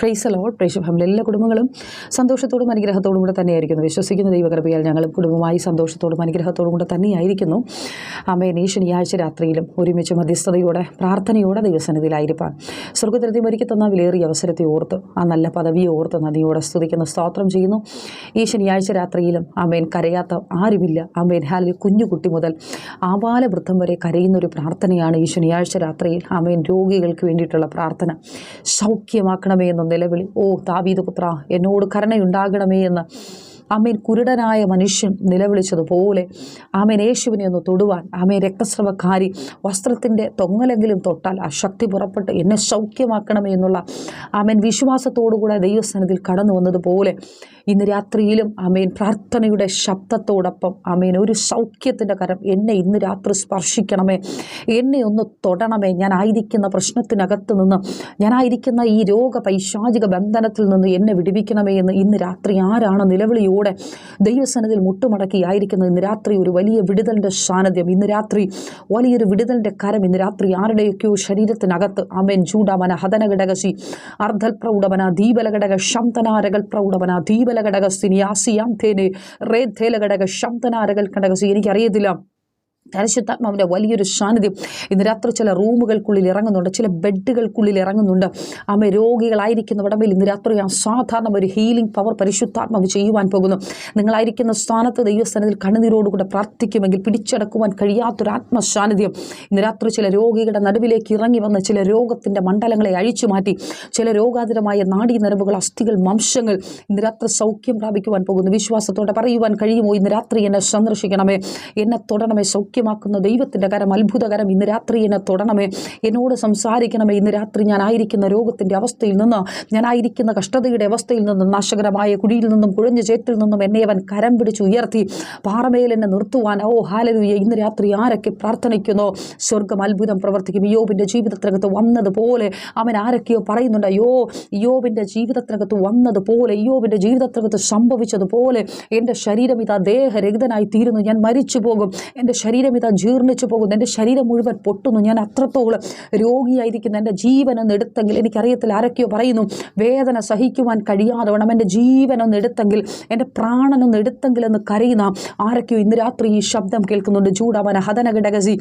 Price load പ്രേക്ഷ family എല്ലാ കുടുംബങ്ങളും സന്തോഷത്തോടും അനുഗ്രഹത്തോടും കൂടെ തന്നെയായിരിക്കുന്നു. വിശ്വസിക്കുന്ന ദൈവകൃപയാൽ ഞങ്ങൾ കുടുംബമായി സന്തോഷത്തോടും അനുഗ്രഹത്തോടും കൂടെ തന്നെയായിരിക്കുന്നു. അമ്മയെ ഈ ശനിയാഴ്ച രാത്രിയിലും ഒരുമിച്ച് മധ്യസ്ഥതയോടെ പ്രാർത്ഥനയോടെ ദൈവസന്നിധിയിലായിരിക്കാൻ സ്വർഗതരത്തിൽ ഒരുക്കി തന്ന വിലയേറിയ അവസരത്തെ ഓർത്ത് ആ നല്ല പദവിയെ ഓർത്ത് നദിയോടെ സ്തുതിക്കുന്ന സ്തോത്രം ചെയ്യുന്നു. ഈ ശനിയാഴ്ച രാത്രിയിലും അമ്മേൻ കരയാത്ത ആരുമില്ല. അമ്മേൻ ഹാലിൽ കുഞ്ഞുകുട്ടി മുതൽ ആപാലവൃദ്ധം വരെ കരയുന്ന ഒരു പ്രാർത്ഥനയാണ് ഈ ശനിയാഴ്ച രാത്രിയിൽ. അമ്മേൻ രോഗികൾക്ക് വേണ്ടിയിട്ടുള്ള പ്രാർത്ഥന. സൗഖ്യമാക്കണമേ എന്ന നിലവിളി. ഓ താവീത് പുത്ര എന്നോട് കരുണയുണ്ടാകണമേ എന്ന് ആമേൻ. കുരുടനായ മനുഷ്യൻ നിലവിളിച്ചതുപോലെ ആമേൻ. യേശുവിനെ ഒന്ന് തൊടുവാൻ. ആമേൻ. രക്തസ്രവക്കാരി വസ്ത്രത്തിന്റെ തൊങ്ങലെങ്കിലും തൊട്ടാൽ ആ ശക്തി പുറപ്പെട്ട് എന്നെ സൗഖ്യമാക്കണമേ എന്നുള്ള ആമേൻ വിശ്വാസത്തോടുകൂടെ ദൈവസ്ഥാനത്തിൽ കടന്നു വന്നതുപോലെ ഇന്ന് രാത്രിയിലും ആമേൻ പ്രാർത്ഥനയുടെ ശബ്ദത്തോടൊപ്പം ആമേൻ ഒരു സൗഖ്യത്തിന്റെ കരം എന്നെ ഇന്ന് രാത്രി സ്പർശിക്കണമേ. എന്നെ ഒന്ന് തൊടണമേ. ഞാനായിരിക്കുന്ന പ്രശ്നത്തിനകത്ത് നിന്ന് ഞാനായിരിക്കുന്ന ഈ രോഗ പൈശാചിക ബന്ധനത്തിൽ നിന്ന് എന്നെ വിടുവിക്കണമേ എന്ന് ഇന്ന് രാത്രി ആരാണ് നിലവിളിയോടെ ദൈവസനത്തിൽ മുട്ടുമടക്കി ആയിരിക്കുന്നത് ഇന്ന് രാത്രി ഒരു വലിയ വിടുതലിന്റെ സാന്നിധ്യം. ഇന്ന് രാത്രി വലിയൊരു വിടുതലിന്റെ കരം. ഇന്ന് രാത്രി ആരുടെയൊക്കെയോ ശരീരത്തിനകത്ത് ആമേൻ ചൂടാമന ഹതന ഘടകശി അർദ്ധൽ പ്രൗഢമന ദീപല ഘടക ശംതനാരകൽ പ്രൗഢമന ദീപല ഘടകസ്തിനി ആസിയാം തേനെ റേ ധേലഘടക ശംതനാരകൽ ഘടകസി എനിക്കറിയത്തില്ല. പരിശുദ്ധാത്മാവിന്റെ വലിയൊരു സാന്നിധ്യം ഇന്ന് രാത്രി ചില റൂമുകൾക്കുള്ളിൽ ഇറങ്ങുന്നുണ്ട് ചില ബെഡുകൾക്കുള്ളിൽ ഇറങ്ങുന്നുണ്ട്. ആമ രോഗികളായിരിക്കുന്ന ഉടമയിൽ ഇന്ന് രാത്രി സാധാരണ ഒരു ഹീലിംഗ് പവർ പരിശുദ്ധാത്മാവ് ചെയ്യുവാൻ പോകുന്നു. നിങ്ങളായിരിക്കുന്ന സ്ഥാനത്ത് ദൈവസ്ഥാനത്തിൽ കണ്ണുനീരോടുകൂടെ പ്രാർത്ഥിക്കുമെങ്കിൽ പിടിച്ചടക്കുവാൻ കഴിയാത്തൊരു ആത്മസാന്നിധ്യം. ഇന്ന് രാത്രി ചില രോഗികളുടെ നടുവിലേക്ക് ഇറങ്ങി വന്ന് ചില രോഗത്തിന്റെ മണ്ഡലങ്ങളെ അഴിച്ചു മാറ്റി ചില രോഗാതിരമായ നാഡീ നരമ്പുകൾ അസ്ഥികൾ വംശങ്ങൾ ഇന്ന് രാത്രി സൗഖ്യം പ്രാപിക്കുവാൻ പോകുന്നു. വിശ്വാസത്തോടെ പറയുവാൻ കഴിയുമോ? ഇന്ന് രാത്രി എന്നെ സന്ദർശിക്കണമേ എന്നെ തൊടണമേ സൗഖ്യമാക്കുന്ന ദൈവത്തിന്റെ കരം അത്ഭുതകരം ഇന്ന് രാത്രി എന്നെ തൊടണമേ. എന്നോട് സംസാരിക്കണമേ ഇന്ന് രാത്രി ഞാനായിരിക്കുന്ന രോഗത്തിന്റെ അവസ്ഥയിൽ നിന്ന് ഞാനായിരിക്കുന്ന കഷ്ടതയുടെ അവസ്ഥയിൽ നിന്നും നാശകരമായ കുഴിയിൽ നിന്നും കുഴഞ്ഞ ചേറ്റിൽ നിന്നും എന്നെ അവൻ കരം പിടിച്ച് ഉയർത്തി. പാറമേൽ എന്നെ നിർത്തുവാൻ ഓ ഹാലരുയെ ഇന്ന് രാത്രി ആരൊക്കെ പ്രാർത്ഥനയ്ക്കുന്നു? സ്വർഗം അത്ഭുതം പ്രവർത്തിക്കും. യോബിന്റെ ജീവിതത്തിനകത്ത് വന്നതുപോലെ അവൻ ആരൊക്കെയോ പറയുന്നുണ്ട് അയ്യോ യോബിന്റെ ജീവിതത്തിനകത്ത് വന്നതുപോലെ യോബിന്റെ ജീവിതത്തിനകത്ത് സംഭവിച്ചതുപോലെ എന്റെ ശരീരം ഇതാ ദേഹരഹിതനായി തീരുന്നു ഞാൻ മരിച്ചു പോകും എന്റെ ശരീരം ഇതാ ജീർണിച്ചു പോകുന്നു. എന്റെ ശരീരം മുഴുവൻ പൊട്ടുന്നു. ഞാൻ അത്രത്തോളം രോഗിയായിരിക്കുന്നു. എന്റെ ജീവനൊന്ന് എടുത്തെങ്കിൽ എനിക്കറിയത്തില്ല ആരൊക്കെയോ പറയുന്നു വേദന സഹിക്കുവാൻ കഴിയാതെ വേണം. എന്റെ ജീവനൊന്ന് എടുത്തെങ്കിൽ എന്റെ പ്രാണനൊന്ന് എടുത്തെങ്കിൽ എന്ന് കരയുന്ന ആരൊക്കെയോ ഇന്ന് രാത്രി ഈ ശബ്ദം കേൾക്കുന്നുണ്ട്. ചൂടവന ഹതനഘടകസി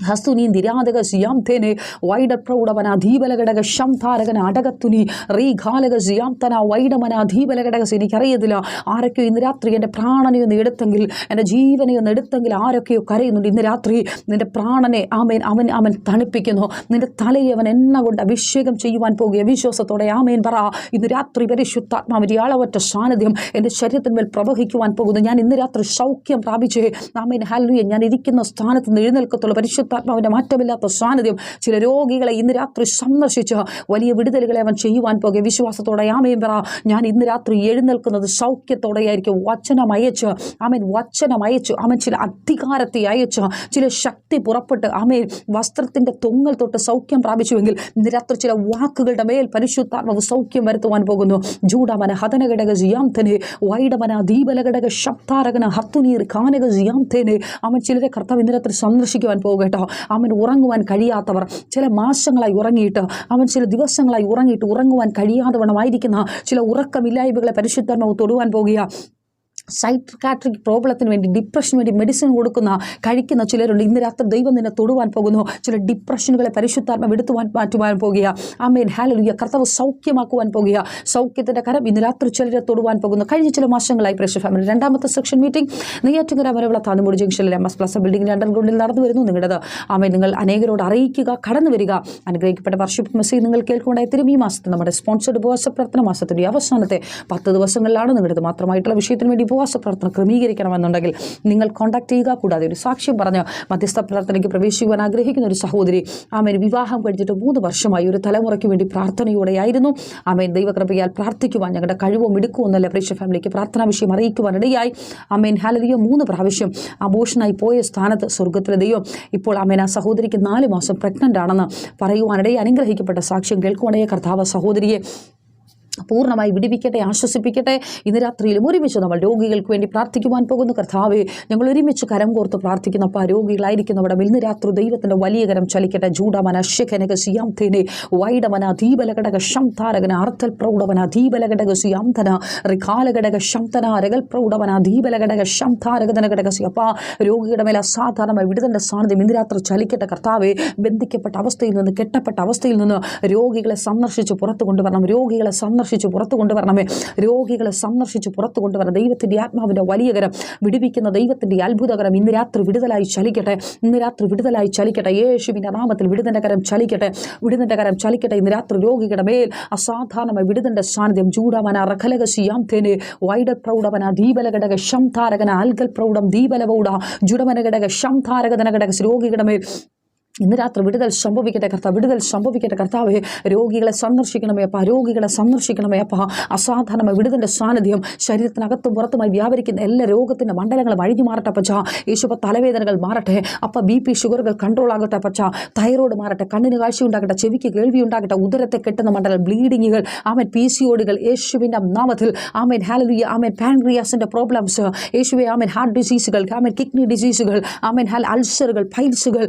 ഹസ്തുനി നിരാതക സിയാം വൈഡപ്രൗഢവന വൈഡ പ്രൗഢവന ധീബലഘടക ശംധാരകന അടകത്തുനി റീഘാലക സിയാംതന വൈഡമന ധീബലഘടക എനിക്കറിയത്തില്ല ആരൊക്കെയോ ഇന്ന് രാത്രി എന്റെ പ്രാണനെ ഒന്ന് എടുത്തെങ്കിൽ എന്റെ ജീവനെ ഒന്ന് എടുത്തെങ്കിൽ ആരൊക്കെയോ കരയുന്നുണ്ട്. ഇന്ന് രാത്രി നിന്റെ പ്രാണനെ ആമേൻ അവൻ അവൻ തണുപ്പിക്കുന്നു. നിന്റെ തലയെ അവൻ എണ്ണ കൊണ്ട് അഭിഷേകം ചെയ്യുവാൻ പോകുക. വിശ്വാസത്തോടെ ആമേൻ പറ. ഇന്ന് രാത്രി പരിശുദ്ധാത്മാവിന്റെ ആളവറ്റ സാന്നിധ്യം എന്റെ ശരീരത്തിന്മേൽ പ്രവഹിക്കുവാൻ പോകുന്നു. ഞാൻ ഇന്ന് രാത്രി സൗഖ്യം പ്രാപിച്ചേ. ആമേൻ. ഹാലുയെ ഞാൻ ഇരിക്കുന്ന സ്ഥാനത്ത് നിന്ന് എഴുന്നേൽക്കത്തുള്ളൂ. പരിശുദ്ധാത്മാവിന്റെ മാറ്റമില്ലാത്ത സാന്നിധ്യം. ചില രോഗികളെ ഇന്ന് രാത്രി സന്ദർശിച്ച് വലിയ വിടുതലുകളെ അവൻ ചെയ്യുവാൻ പോകെ. വിശ്വാസത്തോടെ ആമയും പറ. ഞാൻ ഇന്ന് രാത്രി എഴുന്നേൽക്കുന്നത് സൗഖ്യത്തോടെയായിരിക്കും. വചനം അയച്ച് ആമേൻ. വചനം അയച്ചു ചില അധികാരത്തെ അയച്ച് ചില ശക്തി പുറപ്പെട്ട് ആമേൻ. വസ്ത്രത്തിന്റെ തൊങ്ങൽ തൊട്ട് സൗഖ്യം പ്രാപിച്ചുവെങ്കിൽ ഇന്ന് രാത്രി ചില വാക്കുകളുടെ മേൽ പരിശുദ്ധാത്മാവ് സൗഖ്യം വരുത്തുവാൻ പോകുന്നു. ജൂഡമന ഹതനഘടക ജിയാംതനെ വൈഡമന ദീപലഘടക ശബ്ദാരകന ഹത്തുനീർ കാനക ജിയാംതേനെ അവൻ ചിലരെ കർത്താവ് ഇന്ന് രാത്രി സന്ദർശിക്കുവാൻ പോകും കേട്ടോ. അവൻ ഉറങ്ങുവാൻ കഴിയാത്തവർ ചില മാസങ്ങളായി ഉറങ്ങിയിട്ട് അവൻ ചില ദിവസങ്ങളായി ഉറങ്ങിയിട്ട് ഉറങ്ങുവാൻ കഴിയാത്തവണമായിരിക്കുന്ന ചില ഉറക്കമില്ലായ്മകളെ പരിശുദ്ധാത്മാവ് തൊടുവാൻ പോകുക. സൈട്രിക്കാട്രിക് പ്രോബ്ലത്തിന് വേണ്ടി ഡിപ്രഷന് വേണ്ടി മെഡിസിൻ കൊടുക്കുന്ന കഴിക്കുന്ന ചിലരുണ്ട്. ഇന്ന് രാത്രി ദൈവം നിന്നെ തൊടുവാൻ പോകുന്നു. ചില ഡിപ്രഷനുകളെ പരിശുദ്ധാത്മ എടുത്തുവാൻ മാറ്റുവാൻ പോകുക. ആമേൻ. ഹാലലുയ കർത്തവ് സൗഖ്യമാക്കുവാൻ പോകുക. സൗഖ്യത്തിന്റെ കരം ഇന്ന് രാത്രി ചിലരെ തൊടുവാൻ പോകുന്നു. കഴിഞ്ഞ ചില മാസങ്ങളായി പ്രേക്ഷ ഫാമിലി രണ്ടാമത്തെ സെക്ഷൻ മീറ്റിംഗ് നെയ്യാറ്റുകര വരെയുള്ള താന്നുമൂടി ജംഗ്ഷനിലെ എം എസ് പ്ലസ് ബിൽഡിംഗിൽ അണ്ടർഗ്രൗണ്ടിൽ നടന്നു വരുന്നു നിങ്ങളുടേത്. ആമേൻ. നിങ്ങൾ അനേകരോട് അറിയിക്കുക കടന്നു വരിക. അനുഗ്രഹിക്കപ്പെട്ട വർഷിപ്പ് മെസ്സേജ് നിങ്ങൾ കേൾക്കുകൊണ്ടായി തിരും ഈ മാസത്തെ നമ്മുടെ സ്പോൺസർഡ് ഉപവാസ പ്രാർത്ഥന മാസത്തിന്റെ അവസാനത്തെ പത്ത് ദിവസങ്ങളിലാണ് നിങ്ങളുടെ മാത്രമായിട്ടുള്ള വിഷയത്തിന് വേണ്ടി ഉപവാസ പ്രാർത്ഥന ക്രമീകരിക്കണമെന്നുണ്ടെങ്കിൽ നിങ്ങൾ കോൺടാക്ട് ചെയ്യുക. കൂടാതെ ഒരു സാക്ഷ്യം പറഞ്ഞ് മധ്യസ്ഥ പ്രാർത്ഥനയ്ക്ക് പ്രവേശിക്കുവാൻ ആഗ്രഹിക്കുന്ന ഒരു സഹോദരി ആമേൻ വിവാഹം കഴിഞ്ഞിട്ട് മൂന്ന് വർഷമായി ഒരു തലമുറയ്ക്ക് വേണ്ടി പ്രാർത്ഥനയോടെയായിരുന്നു. ആമേൻ ദൈവകൃപയാൽ പ്രാർത്ഥിക്കുവാൻ ഞങ്ങളുടെ കഴിവോ മിടുക്കോ എന്നല്ല പ്രേക്ഷ ഫാമിലിക്ക് പ്രാർത്ഥനാ വിഷയം അറിയിക്കുവാനിടയായി ആമേൻ ഹാലരിയോ മൂന്ന് പ്രാവശ്യം അബോഷനായി പോയ സ്ഥാനത്ത് സ്വർഗത്തിലെ ദൈവം ഇപ്പോൾ ആമേൻ ആ സഹോദരിക്ക് നാല് മാസം പ്രഗ്നന്റ് ആണെന്ന് പറയുവാനിടയെ അനുഗ്രഹിക്കപ്പെട്ട സാക്ഷ്യം കേൾക്കുവാണേ കർത്താവ് സഹോദരിയെ പൂർണമായി വിടിവിക്കട്ടെ ആശ്വസിപ്പിക്കട്ടെ. ഇന്ന് രാത്രിയിലും ഒരുമിച്ച് നമ്മൾ രോഗികൾക്ക് വേണ്ടി പ്രാർത്ഥിക്കുവാൻ പോകുന്നു. കർത്താവെ ഞങ്ങൾ ഒരുമിച്ച് കരം കോർത്ത് പ്രാർത്ഥിക്കുന്ന അപ്പോൾ രോഗികളായിരിക്കുന്നവിടെ ഇന്ന് രാത്രി ദൈവത്തിന്റെ വലിയ കരം ചലിക്കട്ടെ. ജൂഡമന ശഖനക സിയാംതേനെ വൈഡമന ദീപലഘടക ശംതാരകന അർത്ഥൽ പ്രൗഢവന ദീപലഘടക സിയാംതന റിഖാലഘടക ശംതന രകൽ പ്രൗഢവന ദീപലഘടക ശംതാരകതന ഘടക സി അപ്പ രോഗിയുടെ മേലെ അസാധാരണമായി വിടുതന്റെ സാന്നിധ്യം ഇന്ന് രാത്രി ചലിക്കട്ടെ. കർത്താവെ ബന്ധിക്കപ്പെട്ട അവസ്ഥയിൽ നിന്ന് കെട്ടപ്പെട്ട അവസ്ഥയിൽ നിന്ന് രോഗികളെ സന്ദർശിച്ച് പുറത്തു കൊണ്ടുവരണം. രോഗികളെ സന്ദർശിച്ച് പുറത്തു കൊണ്ടുവരണമേ. രോഗികളെ സന്ദർശിച്ച് പുറത്തു കൊണ്ടുവരണം. ദൈവത്തിന്റെ ആത്മാവിന്റെ വലിയ കരം വിടുവിക്കുന്ന ദൈവത്തിന്റെ അത്ഭുതകരം ഇന്ന് രാത്രി വിടുതലായി ചലിക്കട്ടെ. ഇന്ന് രാത്രി വിടുതലായി ചലിക്കട്ടെ. യേശുവിന്റെ നാമത്തിൽ വിടുതന്റെ കരം ചലിക്കട്ടെ. വിടുതന്റെ കരം ചലിക്കട്ടെ. ഇന്ന് രാത്രി രോഗികളുടെ മേൽ അസാധാരണമായി വിടുതന്റെ സാന്നിധ്യം ചൂടവന റഖലകശിയാം തേനെ വൈഡൽ പ്രൗഢവന ദീപലഘടക ശംധാരകന അൽഗൽ പ്രൗഢം ദീപലവൗഡ ജുഡമനഘടക ശംതാരകധനഘടക രോഗികളുടെ മേൽ ഇന്ന് രാത്രി വിടുതൽ സംഭവിക്കട്ടെ കർത്താവ് വിടുതൽ സംഭവിക്കട്ടെ കർത്താവ്. രോഗികളെ സന്ദർശിക്കണമേ അപ്പ രോഗികളെ സന്ദർശിക്കണമേ അപ്പ. അസാധാരണമായ വിടുതന്റെ സാന്നിധ്യം ശരീരത്തിനകത്തും പുറത്തുമായി വ്യാപരിക്കുന്ന എല്ലാ രോഗത്തിന്റെ മണ്ഡലങ്ങളും അഴിഞ്ഞു മാറട്ടെ പച്ച യേശുപ്പ തലവേദനകൾ മാറട്ടെ. അപ്പ ബി പി ഷുഗറുകൾ കൺട്രോൾ ആകട്ടെ പച്ച തൈറോയ്ഡ് മാറട്ടെ കണ്ണിന് കാഴ്ച ഉണ്ടാകട്ടെ ചെവിക്ക് കേൾവി ഉണ്ടാകട്ടെ ഉദരത്തെ കെട്ടുന്ന മണ്ഡലം ബ്ലീഡിങ്ങുകൾ ആമൻ പി സി ഓടുകൾ യേശുവിന്റെ നാമത്തിൽ ആമൻ ഹാലലിയ ആമൻ പാൻക്രിയാസിന്റെ പ്രോബ്ലംസ് യേശുവെ ആമൻ ഹാർട്ട് ഡിസീസുകൾ ആമൻ കിഡ്നി ഡിസീസുകൾ ആമൻ ഹാൽ അൾസറുകൾ ഫൈൽസുകൾ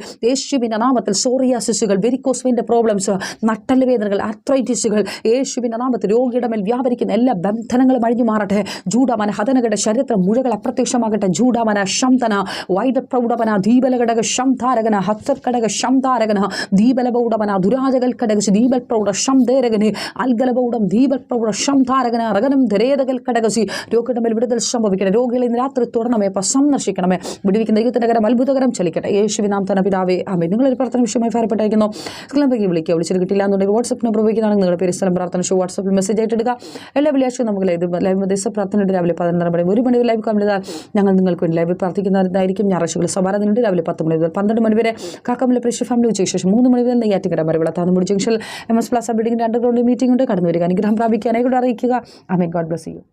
യേശുവിന്റെ നാമത്തിൽ സോറിയാസിസുകൾ വെരിക്കോസുവിന്റെ പ്രോബ്ലംസ് നട്ടൽ വേദനകൾ ആർത്രൈറ്റിസുകൾ യേശുവിന്റെ നാമത്തിൽ രോഗിയുടെ മേൽ വ്യാപരിക്കുന്ന എല്ലാ ബന്ധനങ്ങളും അഴിഞ്ഞു മാറട്ടെ. ജൂഡാമന ഹതനകട ശരീരം മുഴകൾ അപ്രത്യക്ഷമാകട്ടെ. ജൂഡാമന ശംതന വൈദപ്രൗഢവന ദീപലഘടക ശംധാരകന ഹത്തർക്കടക ശംധാരകന ദീപലപൗഢമന ദുരാജകൽ കടക ദീപൽ പ്രൗഢ ശംധേരകന് അൽഗലപൗഢം ദീപൽ പ്രൗഢ ശംധാരകന റകനം ധരേതകൽ കടകസി രോഗിയുടെ മേൽ വിടുതൽ സംഭവിക്കട്ടെ. രോഗികളെ ഇന്ന് രാത്രി തുടരണമേ സന്ദർശിക്കണമേ വിടുവിക്കുന്ന ദൈവത്തിന്റെ കരം അത്ഭുതകരം ചലിക്കട്ടെ. യേശുവിനാം തന പിതാവേ ആമേ നിങ്ങളൊരു പ്രാർത്ഥന വിഷയമായി ഫലപ്പെട്ടായിരിക്കുന്നു സ്കൂളിലേക്ക് വിളിക്കുക. വിളിച്ചിട്ട് കിട്ടില്ല എന്നുണ്ടെങ്കിൽ വാട്സപ്പ് നമ്പർ ഉപയോഗിക്കുന്നതാണ് നിങ്ങളുടെ പേര് സ്ഥലം പ്രാർത്ഥന ഷോ വാട്സപ്പിൽ മെസ്സേജ് ആയിട്ട് എടുക്കുക. എല്ലാ വെള്ളിയാഴ്ചയും നമുക്ക് ലൈവ് ലൈവ് മധ്യസ്ഥ പ്രാർത്ഥനയുടെ രാവിലെ പതിനൊന്നര മണി ഒരു മണി ലൈവ് കമ്മിതാൽ ഞങ്ങൾ നിങ്ങൾക്ക് വേണ്ടി ലൈവ് പ്രാർത്ഥിക്കുന്നതായിരിക്കും. ഞായറാഴ്ചകൾ നിന്നുണ്ട് രാവിലെ പത്ത് മണി മുതൽ പന്ത്രണ്ട് മണി വരെ കാക്കമല പ്രേക്ഷ ഫാമിലി ഉച്ചയ്ക്ക് ശേഷം മൂന്ന് മണി മുതൽ Neyyattinkara Maravila Thannimoodu junction M S plaza ബിൽഡിംഗിന്റെ underground meeting ഉണ്ട്. കടന്നു വരിക. അനുഗ്രഹം പ്രാപിക്കാനായി കൂടെ അറിയിക്കുക. Amen God bless you